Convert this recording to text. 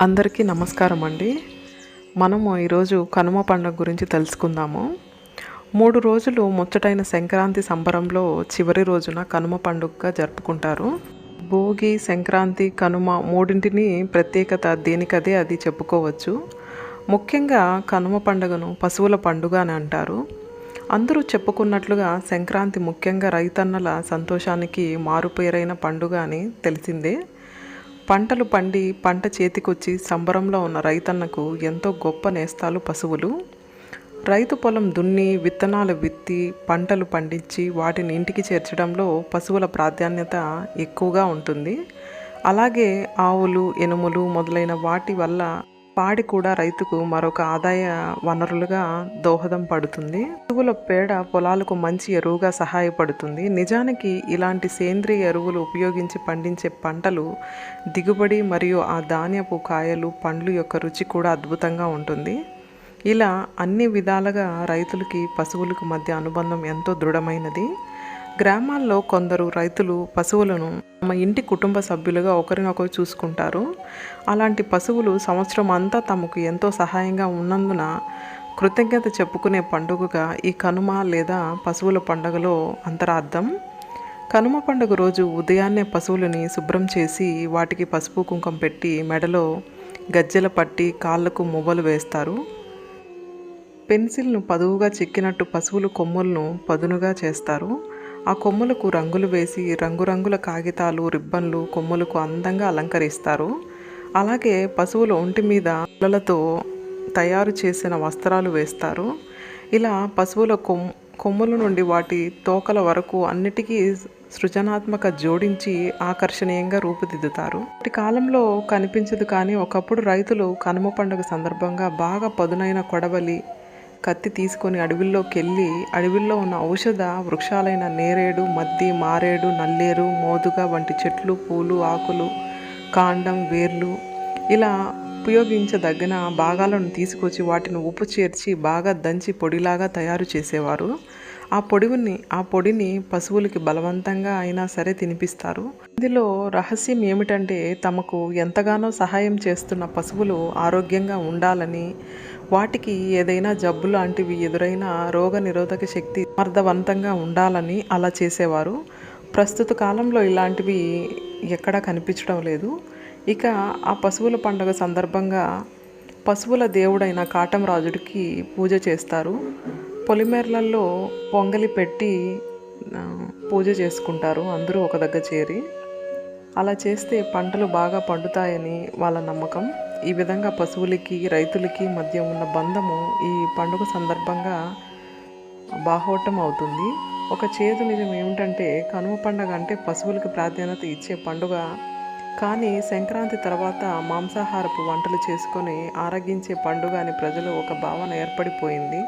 అందరికీ నమస్కారం అండి. మనము ఈరోజు కనుమ పండుగ గురించి తెలుసుకుందాము. మూడు రోజులు ముచ్చటైన సంక్రాంతి సంబరంలో చివరి రోజున కనుమ పండుగగా జరుపుకుంటారు. భోగి సంక్రాంతి కనుమ మూడింటిని ప్రత్యేకత దేనికదే అది చెప్పుకోవచ్చు. ముఖ్యంగా కనుమ పండుగను పశువుల పండుగ అని అంటారు. అందరూ చెప్పుకున్నట్లుగా సంక్రాంతి ముఖ్యంగా రైతన్నల సంతోషానికి మారుపేరైన పండుగ అని తెలిసిందే. పంటలు పండి పంట చేతికొచ్చి సంబరంలో ఉన్న రైతన్నకు ఎంతో గొప్ప నేస్తాలు పశువులు. రైతు పొలం దున్ని విత్తనాలు విత్తి పంటలు పండించి వాటిని ఇంటికి చేర్చడంలో పశువుల ప్రాధాన్యత ఎక్కువగా ఉంటుంది. అలాగే ఆవులు ఎనుములు మొదలైన వాటి వల్ల పాడి కూడా రైతుకు మరొక ఆదాయ వనరులుగా దోహదం పడుతుంది. పశువుల పేడ పొలాలకు మంచి ఎరువుగా సహాయపడుతుంది. నిజానికి ఇలాంటి సేంద్రియ ఎరువులు ఉపయోగించి పండించే పంటలు దిగుబడి మరియు ఆ ధాన్యపు కాయలు పండ్లు యొక్క రుచి కూడా అద్భుతంగా ఉంటుంది. ఇలా అన్ని విధాలుగా రైతులకి పశువులకు మధ్య అనుబంధం ఎంతో దృఢమైనది. గ్రామాల్లో కొందరు రైతులు పశువులను తమ ఇంటి కుటుంబ సభ్యులుగా ఒకరినొకరు చూసుకుంటారు. అలాంటి పశువులు సంవత్సరం అంతా తమకు ఎంతో సహాయంగా ఉన్నందున కృతజ్ఞత చెప్పుకునే పండుగగా ఈ కనుమ లేదా పశువుల పండుగలో అంతరార్థం. కనుమ పండుగ రోజు ఉదయాన్నే పశువులని శుభ్రం చేసి వాటికి పసుపు కుంకం పెట్టి మెడలో గజ్జెల పట్టి కాళ్ళకు మువ్వలు వేస్తారు. పెన్సిల్ను పదువుగా చెక్కినట్టు పశువులు కొమ్ములను పదునుగా చేస్తారు. ఆ కొమ్ములకు రంగులు వేసి రంగురంగుల కాగితాలు రిబ్బన్లు కొమ్ములకు అందంగా అలంకరిస్తారు. అలాగే పశువుల ఒంటి మీద పిల్లలతో తయారు చేసిన వస్త్రాలు వేస్తారు. ఇలా పశువుల కొమ్ కొమ్ముల నుండి వాటి తోకల వరకు అన్నిటికీ సృజనాత్మక జోడించి ఆకర్షణీయంగా రూపుదిద్దుతారు. ఇటు కాలంలో కనిపించదు కానీ ఒకప్పుడు రైతులు కనుమ పండుగ సందర్భంగా బాగా పదునైన కొడవలి కత్తి తీసుకొని అడవిల్లోకి వెళ్ళి అడవిల్లో ఉన్న ఔషధ వృక్షాలైన నేరేడు మద్ది మారేడు నల్లేరు మోదుగ వంటి చెట్లు పూలు ఆకులు కాండం వేర్లు ఇలా ఉపయోగించదగిన భాగాలను తీసుకొచ్చి వాటిని ఉప్పు చేర్చి బాగా దంచి పొడిలాగా తయారు చేసేవారు. ఆ పొడిని ఆ పొడిని పశువులకి బలవంతంగా అయినా సరే తినిపిస్తారు. ఇందులో రహస్యం ఏమిటంటే తమకు ఎంతగానో సహాయం చేస్తున్న పశువులు ఆరోగ్యంగా ఉండాలని వాటికి ఏదైనా జబ్బు లాంటివి ఎదురైన రోగ నిరోధక శక్తి సమర్థవంతంగా ఉండాలని అలా చేసేవారు. ప్రస్తుత కాలంలో ఇలాంటివి ఎక్కడా కనిపించడం లేదు. ఇక ఆ పశువుల పండుగ సందర్భంగా పశువుల దేవుడైన కాటం రాజుడికి పూజ చేస్తారు. పొలిమేరలలో పొంగలి పెట్టి పూజ చేసుకుంటారు. అందరూ ఒక దగ్గర చేరి అలా చేస్తే పంటలు బాగా పండుతాయని వాళ్ళ నమ్మకం. ఈ విధంగా పశువులకి రైతులకి మధ్య ఉన్న బంధము ఈ పండుగ సందర్భంగా బాహోటం అవుతుంది. ఒక చేదు నిజం ఏమిటంటే కనుమ పండుగ అంటే పశువులకు ప్రాధాన్యత ఇచ్చే పండుగ. కానీ సంక్రాంతి తర్వాత మాంసాహారపు వంటలు చేసుకొని ఆరగించే పండుగ అని ప్రజలు ఒక భావన ఏర్పడిపోయింది.